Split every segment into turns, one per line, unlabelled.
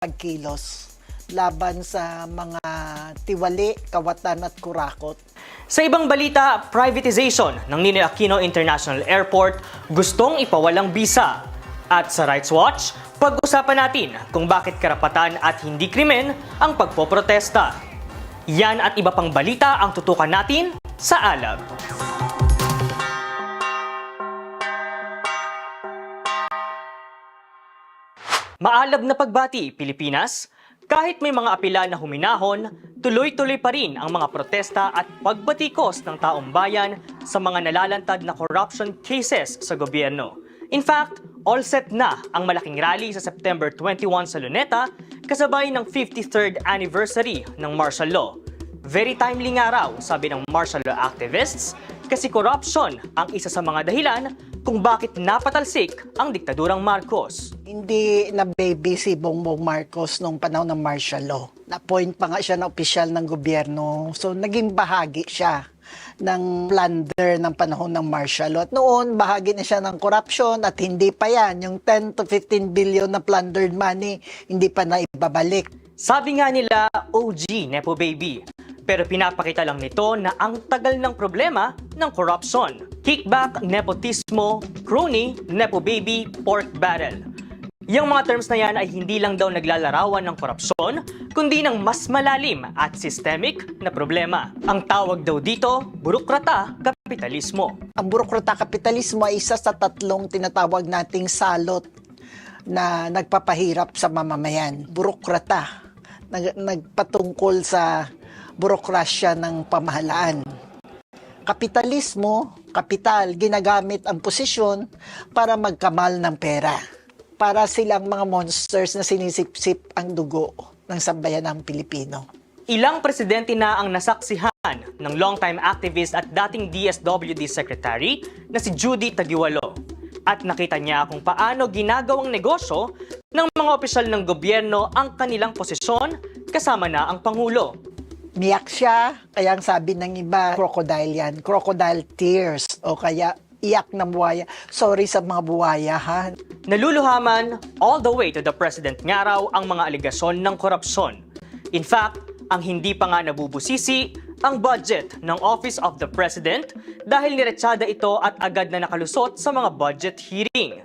pagkilos laban sa mga tiwali, kawatan at kurakot.
Sa ibang balita, privatization ng Ninoy Aquino International Airport gustong ipawalang bisa. At sa Rights Watch, pag-usapan natin kung bakit karapatan at hindi krimen ang pagpoprotesta. Yan at iba pang balita ang tutukan natin sa Alab. Maalab na pagbati, Pilipinas. Kahit may mga apila na huminahon, tuloy-tuloy pa rin ang mga protesta at pagbatikos ng taong bayan sa mga nalalantad na corruption cases sa gobyerno. In fact, all set na ang malaking rally sa September 21 sa Luneta kasabay ng 53rd anniversary ng martial law. Very timely nga raw, sabi ng martial law activists, kasi corruption ang isa sa mga dahilan kung bakit napatalsik ang diktadurang Marcos.
Hindi na baby si Bongbong Marcos nung panahon ng martial law. Na-point pa nga siya na opisyal ng gobyerno. So, naging bahagi siya ng plunder ng panahon ng martial law. At noon, bahagi na siya ng corruption at hindi pa yan. Yung 10 to 15 billion na plundered money, hindi pa na ibabalik.
Sabi nga nila, OG, Nepo Baby. Pero pinapakita lang nito na ang tagal ng problema ng corruption. Kickback, nepotismo, crony, Nepo Baby, pork barrel. Yung mga terms na yan ay hindi lang daw naglalarawan ng korupsyon, kundi ng mas malalim at systemic na problema. Ang tawag daw dito, burokrata kapitalismo.
Ang burokrata kapitalismo ay isa sa tatlong tinatawag nating salot na nagpapahirap sa mamamayan. Burokrata, nag, nagpatungkol sa burokrasya ng pamahalaan. Kapitalismo, kapital, ginagamit ang posisyon para magkamal ng pera. Para silang mga monsters na sinisipsip ang dugo ng sambayan ng Pilipino.
Ilang presidente na ang nasaksihan ng longtime activist at dating DSWD Secretary na si Judy Tagiwalo. At nakita niya kung paano ginagawang negosyo ng mga opisyal ng gobyerno ang kanilang posisyon kasama na ang Pangulo.
Miyak siya, kaya ang sabi ng iba, crocodile yan. Crocodile tears. O kaya iyak na buwaya. Sorry sa mga buwaya, ha?
Naluluhaman all the way to the President nga raw ang mga aligasyon ng korupsyon. In fact, ang hindi pa nga nabubusisi ang budget ng Office of the President dahil niretsada ito at agad na nakalusot sa mga budget hearing.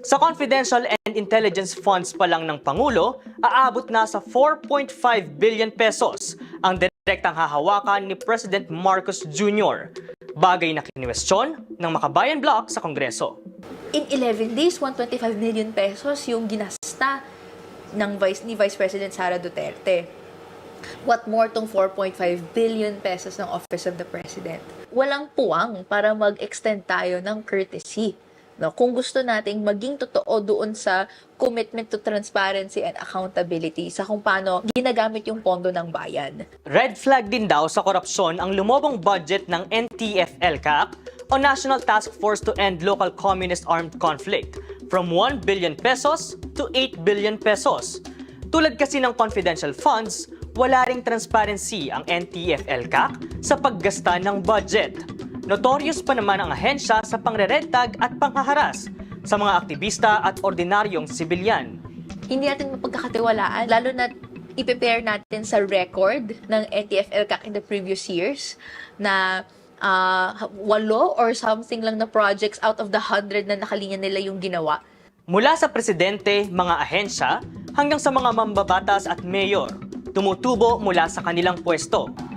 Sa confidential and intelligence funds pa lang ng Pangulo, aabot na sa 4.5 billion pesos ang direktang hahawakan ni President Marcos Jr. Bagay na kinwestiyon ng Makabayan Block sa Kongreso.
in 11 days, 125 million pesos yung ginasta ng Vice, ni Vice President Sara Duterte. What more tong 4.5 billion pesos ng Office of the President? Walang puwang para mag-extend tayo ng courtesy. No, kung gusto nating maging totoo doon sa commitment to transparency and accountability sa kung paano ginagamit yung pondo ng bayan.
Red flag din daw sa korupsyon ang lumobong budget ng NTF-ELCAC o National Task Force to End Local Communist Armed Conflict from 1 billion pesos to 8 billion pesos. Tulad kasi ng confidential funds, wala ring transparency ang NTF-ELCAC sa paggasta ng budget. Notorious pa naman ang ahensya sa pangreredtag at panghaharas sa mga aktivista at ordinaryong sibilyan.
hindi natin mapagkakatiwalaan, lalo na i-prepare natin sa record ng NTFL CAC in the previous years na ah, walo or something lang na projects out of the hundred na nakalinya nila yung ginawa.
Mula sa presidente, mga ahensya, hanggang sa mga mambabatas at mayor, tumutubo mula sa kanilang pwesto.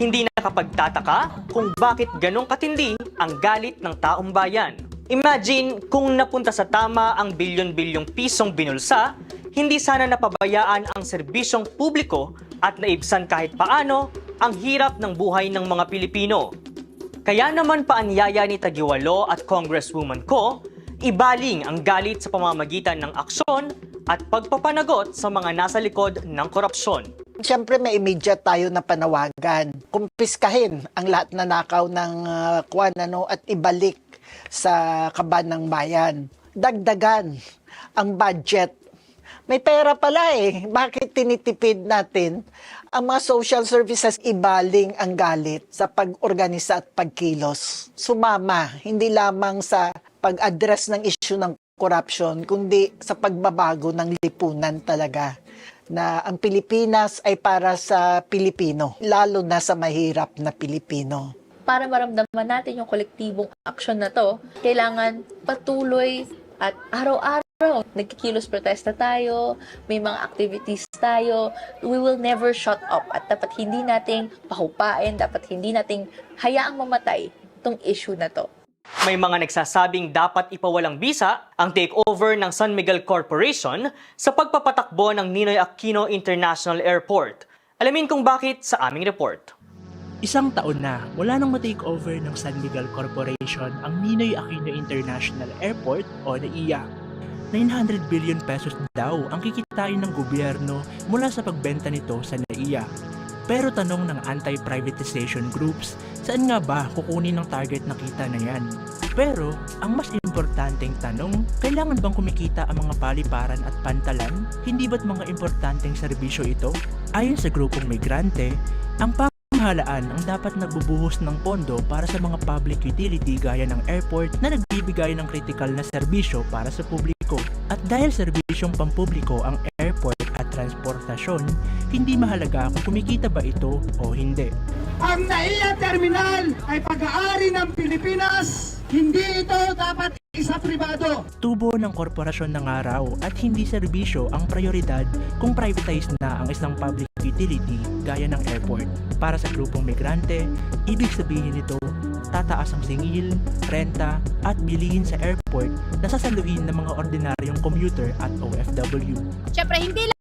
Hindi nakapagtataka kung bakit ganong katindi ang galit ng taong bayan. Imagine kung napunta sa tama ang bilyon-bilyong pisong binulsa, hindi sana napabayaan ang serbisyong publiko at naibsan kahit paano ang hirap ng buhay ng mga Pilipino. Kaya naman paanyaya ni Tagiwalo at Congresswoman ko, ibaling ang galit sa pamamagitan ng aksyon at pagpapanagot sa mga nasa likod ng korupsyon.
Siyempre may immediate tayo na panawagan. Kumpiskahin ang lahat na nakaw ng uh, kwan, ano, at ibalik sa kaban ng bayan. Dagdagan ang budget. May pera pala eh. Bakit tinitipid natin ang mga social services ibaling ang galit sa pag-organisa at pagkilos? Sumama, hindi lamang sa pag-address ng issue ng corruption, kundi sa pagbabago ng lipunan talaga. na ang Pilipinas ay para sa Pilipino, lalo na sa mahirap na Pilipino.
para maramdaman natin yung kolektibong aksyon na to, kailangan patuloy at araw-araw nagkikilos protesta tayo, may mga activities tayo, we will never shut up at dapat hindi nating pahupain, dapat hindi nating hayaang mamatay itong issue na to.
May mga nagsasabing dapat ipawalang bisa ang takeover ng San Miguel Corporation sa pagpapatakbo ng Ninoy Aquino International Airport. Alamin kung bakit sa aming report.
Isang taon na mula nang ma-takeover ng San Miguel Corporation ang Ninoy Aquino International Airport o NAIA. 900 billion pesos daw ang kikitain ng gobyerno mula sa pagbenta nito sa NAIA. Pero tanong ng anti-privatization groups, saan nga ba kukunin ng target na kita na yan? Pero, ang mas importanteng tanong, kailangan bang kumikita ang mga paliparan at pantalan? Hindi ba't mga importanteng serbisyo ito? Ayon sa grupong migrante, ang pamahalaan ang dapat nagbubuhos ng pondo para sa mga public utility gaya ng airport na nagbibigay ng critical na serbisyo para sa publiko. At dahil serbisyong pampubliko ang airport transportasyon, hindi mahalaga kung kumikita ba ito o hindi.
Ang NAIA Terminal ay pag-aari ng Pilipinas. Hindi ito dapat isa pribado.
Tubo ng korporasyon ng araw at hindi serbisyo ang prioridad kung privatized na ang isang public utility gaya ng airport. Para sa grupong migrante, ibig sabihin nito tataas ang singil, renta at bilihin sa airport na sasaluhin ng mga ordinaryong commuter at OFW.
Siyempre, hindi lang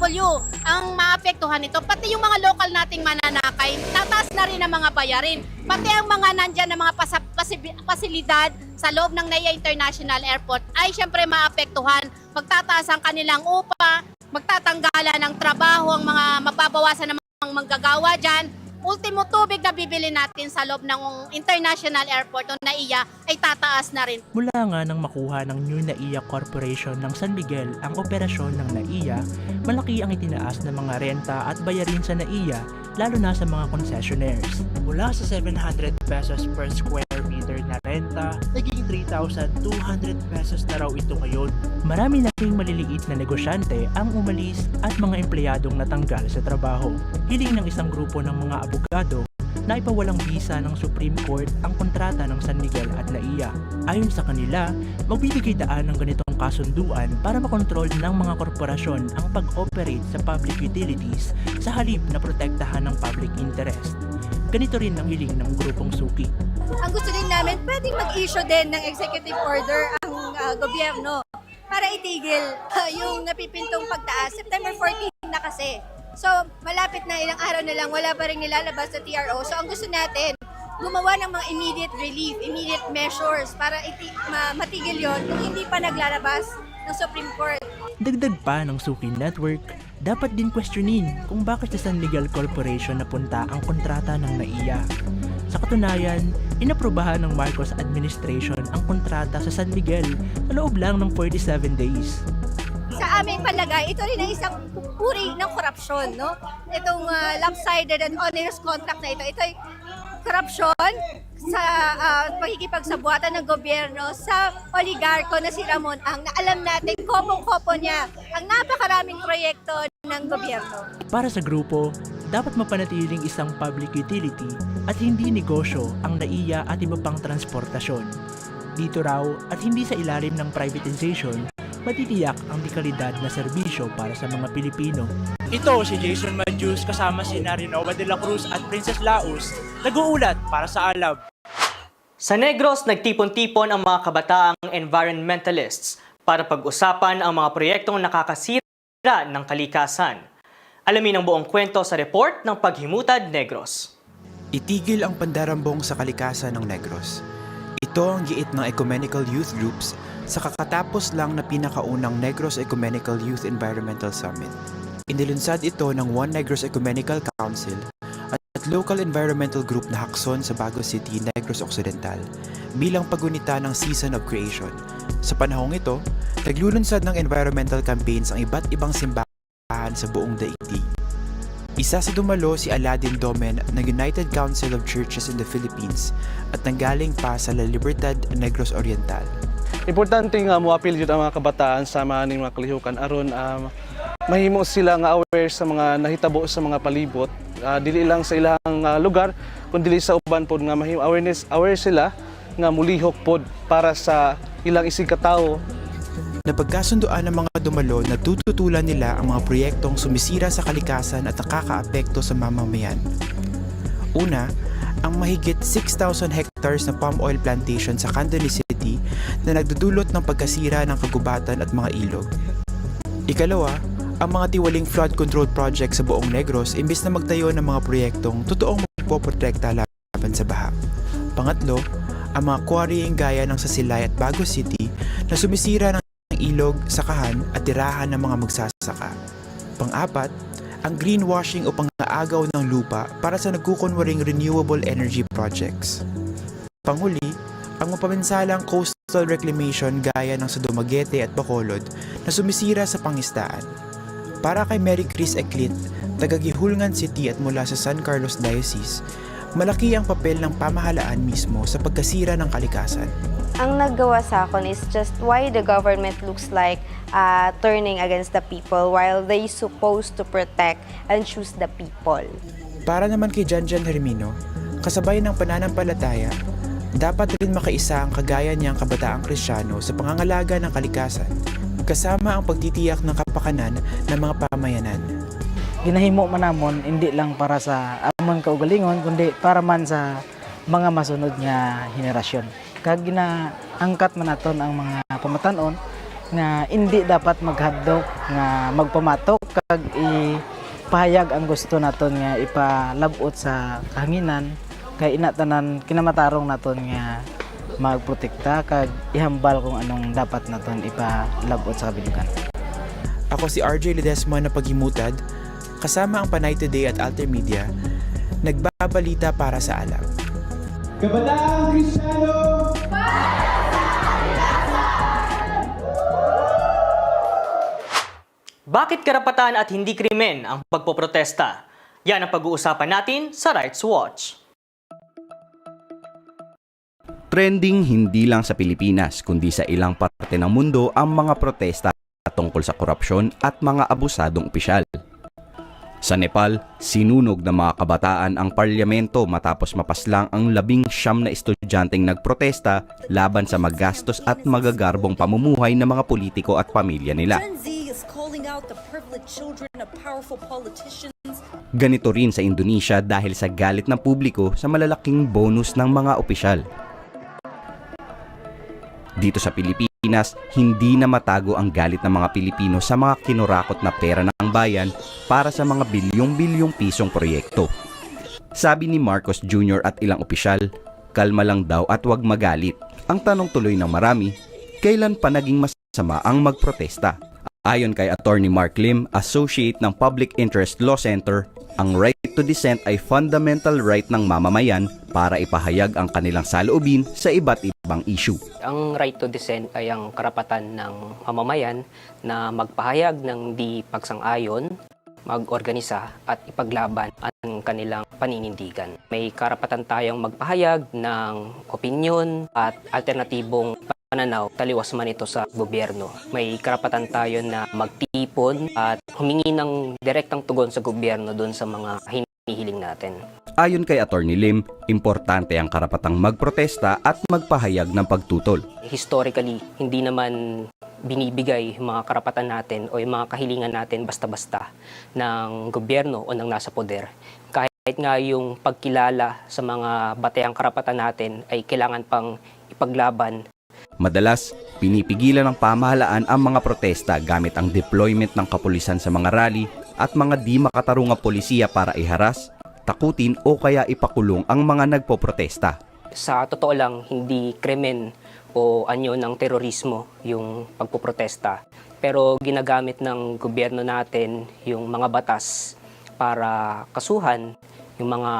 OFW ang maapektuhan nito, pati yung mga local nating mananakay, tataas na rin ang mga bayarin. Pati ang mga nandyan na mga pasa- pasi- pasilidad sa loob ng NAIA International Airport ay siyempre maapektuhan. Magtataas ang kanilang upa, magtatanggalan ng trabaho ang mga mababawasan ng mga manggagawa dyan. Ultimo tubig na bibili natin sa loob ng International Airport o NAIA ay tataas na rin.
Mula nga nang makuha ng New NAIA Corporation ng San Miguel ang operasyon ng NAIA, malaki ang itinaas ng mga renta at bayarin sa NAIA lalo na sa mga concessionaires. Mula sa 700 pesos per square meter na renta, naging 3,200 pesos na raw ito ngayon. Marami na ring maliliit na negosyante ang umalis at mga empleyadong natanggal sa trabaho. Hiling ng isang grupo ng mga abogado na ipawalang visa ng Supreme Court ang kontrata ng San Miguel at NAIA. Ayon sa kanila, magbibigay daan ng ganitong kasunduan para makontrol ng mga korporasyon ang pag-operate sa public utilities sa halip na protektahan ng public interest. Ganito rin ang hiling ng grupong suki.
ang gusto namin, pwedeng mag-issue din ng executive order ang ah, gobyerno para itigil ah, yung napipintong pagtaas. September 14 na kasi. So, malapit na ilang araw na lang, wala pa rin nilalabas sa TRO. So, ang gusto natin, gumawa ng mga immediate relief, immediate measures para iti- ma- matigil yon kung hindi pa naglalabas ng Supreme Court.
Dagdag pa ng Suki Network, dapat din questionin kung bakit sa San Miguel Corporation napunta ang kontrata ng NAIA. Sa katunayan, inaprubahan ng Marcos administration ang kontrata sa San Miguel sa loob lang ng 47 days.
sa aming palagay, ito rin ang isang uri ng korupsyon, no? Itong ah, lopsided and onerous contract na ito, ito ay korupsyon sa uh, pagkikipagsabuatan ng gobyerno sa oligarko na si Ramon Ang na alam natin kopong-kopo niya ang napakaraming proyekto ng gobyerno.
Para sa grupo, dapat mapanatiling isang public utility at hindi negosyo ang NAIA at iba pang transportasyon. Dito raw at hindi sa ilalim ng privatization, matitiyak ang dekalidad na serbisyo para sa mga Pilipino. Ito si Jason Manjus kasama si Narinova de la Cruz at Princess Laus, nag-uulat para sa Alab.
Sa Negros, nagtipon-tipon ang mga kabataang environmentalists para pag-usapan ang mga proyektong nakakasira ng kalikasan. Alamin ang buong kwento sa report ng Paghimutad Negros.
Itigil ang pandarambong sa kalikasan ng Negros. Ito ang giit ng ecumenical youth groups sa kakatapos lang na pinakaunang Negros Ecumenical Youth Environmental Summit. Inilunsad ito ng One Negros Ecumenical Council at local environmental group na Hakson sa Bago City, Negros Occidental bilang pagunita ng Season of Creation. Sa panahong ito, naglulunsad ng environmental campaigns ang iba't ibang simbahan sa buong daigdig. Isa sa dumalo si Aladdin Domen ng United Council of Churches in the Philippines at nanggaling pa sa La Libertad, Negros Oriental.
Importante nga mo appeal jud ang mga kabataan sa maning mga kalihukan aron um, mahimo sila nga aware sa mga nahitabo sa mga palibot Ah, dili lang sa ilang ah, lugar kundi sa uban pod nga mahimo awareness aware sila nga mulihok pod para sa ilang isig katao
Napagkasundoan ng mga dumalo na tututulan nila ang mga proyektong sumisira sa kalikasan at nakakaapekto sa mamamayan. Una, ang mahigit 6,000 hectares na palm oil plantation sa Candones City na nagdudulot ng pagkasira ng kagubatan at mga ilog. Ikalawa, ang mga tiwaling flood control project sa buong Negros imbis na magtayo ng mga proyektong totoong magpoprotekta laban sa baha. Pangatlo, ang mga quarrying gaya ng Sasilay at Bago City na sumisira ng ilog, sakahan at tirahan ng mga magsasaka. Pang-apat, ang greenwashing o pang-aagaw ng lupa para sa nagkukunwaring renewable energy projects. Panghuli, ang mapaminsalang coastal reclamation gaya ng sa Dumaguete at Bacolod na sumisira sa pangistaan. Para kay Mary Chris Eclit, taga Gihulngan City at mula sa San Carlos Diocese, malaki ang papel ng pamahalaan mismo sa pagkasira ng kalikasan.
ang naggawa sa akin is just why the government looks like uh, turning against the people while they supposed to protect and choose the people.
Para naman kay Janjan Hermino, kasabay ng pananampalataya, dapat rin makaisa ang kagaya niyang kabataang kristyano sa pangangalaga ng kalikasan, kasama ang pagtitiyak ng kapakanan ng mga pamayanan.
ginahimo man namon hindi lang para sa amon kaugalingon kundi para man sa mga masunod nga henerasyon kag ginaangkat man naton ang mga pamatanon nga hindi dapat maghadlok nga magpamatok kag ipahayag ang gusto naton nga ipalabot sa kahanginan kay ina tanan kinamatarong naton nga magprotekta kag ihambal kung anong dapat naton ipalabot sa kabilugan.
Ako si RJ Ledesma na paghimutad, kasama ang Panay Today at Altermedia, nagbabalita para sa alam.
Kabataang Kristiyano!
Bakit karapatan at hindi krimen ang pagpoprotesta? Yan ang pag-uusapan natin sa Rights Watch.
Trending hindi lang sa Pilipinas kundi sa ilang parte ng mundo ang mga protesta tungkol sa korupsyon at mga abusadong opisyal. Sa Nepal, sinunog ng mga kabataan ang parlamento matapos mapaslang ang labing siyam na estudyanteng nagprotesta laban sa magastos at magagarbong pamumuhay ng mga politiko at pamilya nila. Ganito rin sa Indonesia dahil sa galit ng publiko sa malalaking bonus ng mga opisyal. Dito sa Pilipinas, hindi na matago ang galit ng mga Pilipino sa mga kinurakot na pera ng bayan para sa mga bilyong-bilyong pisong proyekto. Sabi ni Marcos Jr. at ilang opisyal, kalma lang daw at huwag magalit. Ang tanong tuloy ng marami, kailan pa naging masama ang magprotesta? Ayon kay Attorney Mark Lim, Associate ng Public Interest Law Center, ang right to dissent ay fundamental right ng mamamayan para ipahayag ang kanilang saloobin sa iba't ibang issue.
Ang right to dissent ay ang karapatan ng mamamayan na magpahayag ng di pagsang-ayon, mag-organisa at ipaglaban ang kanilang paninindigan. May karapatan tayong magpahayag ng opinyon at alternatibong pananaw taliwas man ito sa gobyerno. May karapatan tayo na magtipon at humingi ng direktang tugon sa gobyerno doon sa mga hinihiling natin.
Ayon kay Attorney Lim, importante ang karapatang magprotesta at magpahayag ng pagtutol.
Historically, hindi naman binibigay mga karapatan natin o yung mga kahilingan natin basta-basta ng gobyerno o ng nasa poder. Kahit nga yung pagkilala sa mga batayang karapatan natin ay kailangan pang ipaglaban
Madalas, pinipigilan ng pamahalaan ang mga protesta gamit ang deployment ng kapulisan sa mga rally at mga di makatarungang polisiya para iharas, takutin o kaya ipakulong ang mga nagpoprotesta.
Sa totoo lang, hindi krimen o anyo ng terorismo yung pagpoprotesta. Pero ginagamit ng gobyerno natin yung mga batas para kasuhan yung mga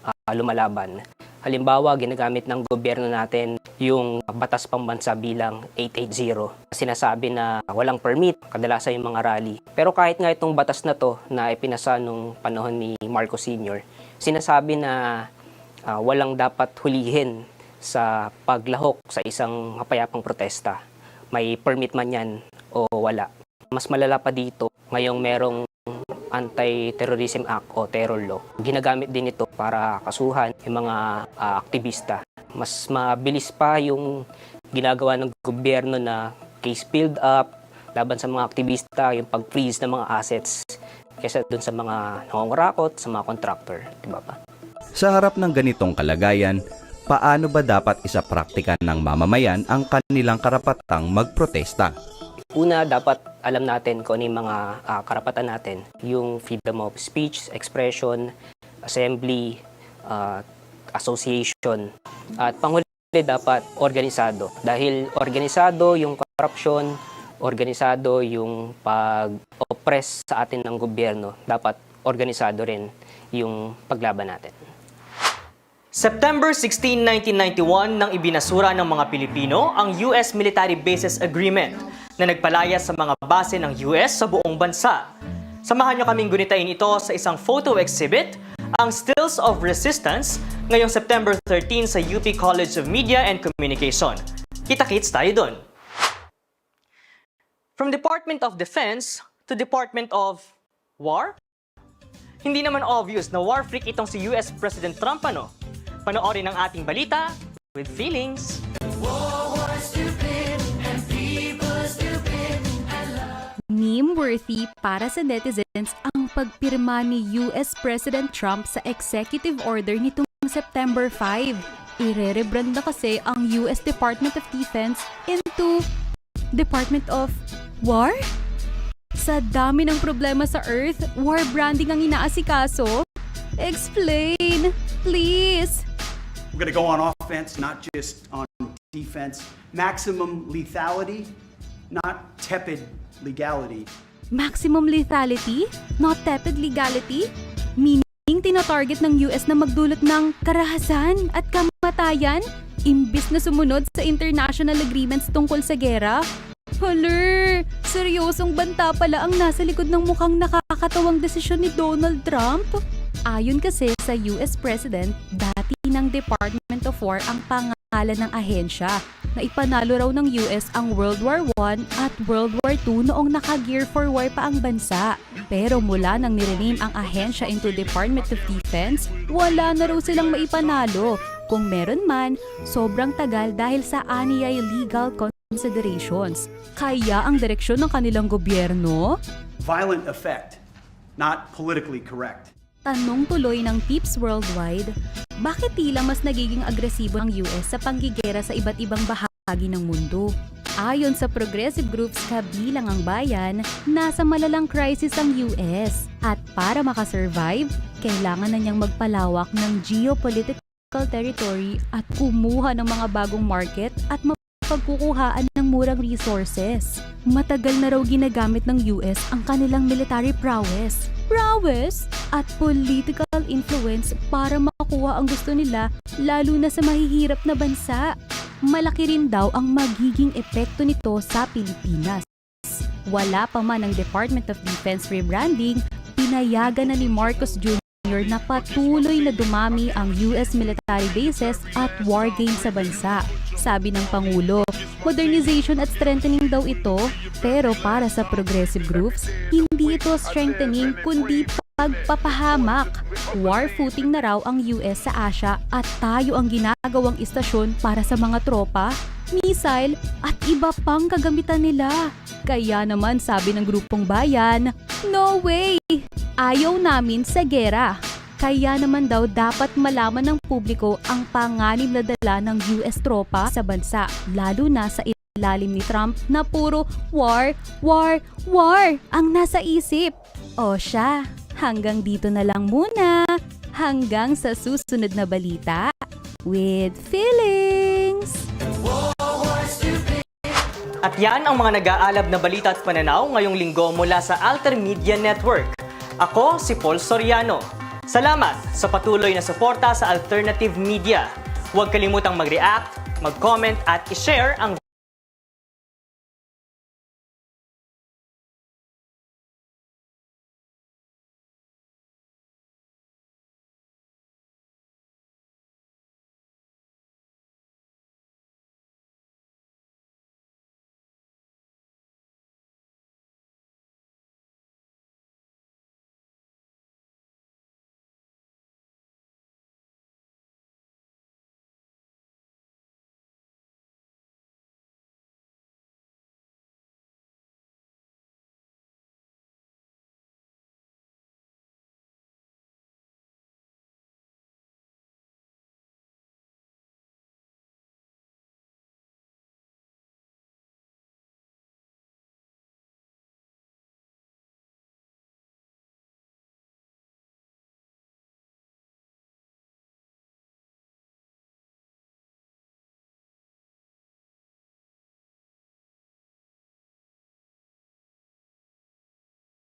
ah, lumalaban. Halimbawa, ginagamit ng gobyerno natin yung batas pambansa bilang 880. Sinasabi na walang permit, kadalasan yung mga rally. Pero kahit nga itong batas na to na ipinasa nung panahon ni Marcos Sr., sinasabi na ah, walang dapat hulihin sa paglahok sa isang mapayapang protesta. May permit man yan o wala. Mas malala pa dito, ngayong merong Anti-Terrorism Act o Terror Law. Ginagamit din ito para kasuhan yung mga ah, aktivista. Mas mabilis pa yung ginagawa ng gobyerno na case build up laban sa mga aktivista, yung pag-freeze ng mga assets kaysa dun sa mga nangungurakot, sa mga contractor. Diba ba?
Sa harap ng ganitong kalagayan, paano ba dapat isapraktika ng mamamayan ang kanilang karapatang magprotesta?
Una, dapat alam natin kung ano yung mga ah, karapatan natin. Yung freedom of speech, expression, assembly, ah, association. At panghuli, dapat organisado. Dahil organisado yung korupsyon, organisado yung pag-oppress sa atin ng gobyerno, dapat organisado rin yung paglaban natin.
September 16, 1991 nang ibinasura ng mga Pilipino ang US Military Bases Agreement na nagpalaya sa mga base ng US sa buong bansa. Samahan niyo kaming gunitain ito sa isang photo exhibit, ang Stills of Resistance, ngayong September 13 sa UP College of Media and Communication. Kita-kits tayo doon. From Department of Defense to Department of War? Hindi naman obvious na war freak itong si US President Trump ano? Panoorin ang ating balita with feelings.
Meme-worthy para sa netizens ang pagpirma ni US President Trump sa executive order nitong September 5. Ire-rebrand na kasi ang US Department of Defense into Department of War? Sa dami ng problema sa Earth, war branding ang inaasikaso? Explain, please!
We're to go on offense, not just on defense. Maximum lethality, not tepid legality.
Maximum lethality? Not tepid legality? Meaning, tinatarget ng US na magdulot ng karahasan at kamatayan? Imbis na sumunod sa international agreements tungkol sa gera? Haler! Seryosong banta pala ang nasa likod ng mukhang nakakatawang desisyon ni Donald Trump? Ayon kasi sa US President, dati ng Department of War ang pangalan ng ahensya na ipanalo raw ng US ang World War I at World War II noong naka-gear for war pa ang bansa. Pero mula nang nirename ang ahensya into Department of Defense, wala na raw silang maipanalo. Kung meron man, sobrang tagal dahil sa aniyay legal considerations. Kaya ang direksyon ng kanilang gobyerno,
Violent effect, not politically correct.
Tanong tuloy ng Tips Worldwide, bakit tila mas nagiging agresibo ang US sa panggigera sa iba't ibang bahagi ng mundo? Ayon sa progressive groups kabilang ang bayan, nasa malalang crisis ang US at para makasurvive, kailangan na niyang magpalawak ng geopolitical territory at kumuha ng mga bagong market at pagkukuhaan ng murang resources. Matagal na raw ginagamit ng US ang kanilang military prowess, prowess at political influence para makuha ang gusto nila lalo na sa mahihirap na bansa. Malaki rin daw ang magiging epekto nito sa Pilipinas. Wala pa man ang Department of Defense rebranding, pinayagan na ni Marcos Jr. na patuloy na dumami ang US military bases at war games sa bansa. Sabi ng Pangulo, modernization at strengthening daw ito, pero para sa progressive groups, hindi ito strengthening kundi pagpapahamak. War footing na raw ang US sa Asia at tayo ang ginagawang istasyon para sa mga tropa, missile at iba pang kagamitan nila. Kaya naman sabi ng grupong bayan, no way! Ayaw namin sa gera. Kaya naman daw dapat malaman ng publiko ang panganib na dala ng US tropa sa bansa, lalo na sa ilalim ni Trump na puro war, war, war ang nasa isip. O siya, hanggang dito na lang muna. Hanggang sa susunod na balita with feelings.
At yan ang mga nag-aalab na balita at pananaw ngayong linggo mula sa Alter Media Network. Ako si Paul Soriano. Salamat sa patuloy na suporta sa Alternative Media. Huwag kalimutang mag-react, mag-comment at i-share ang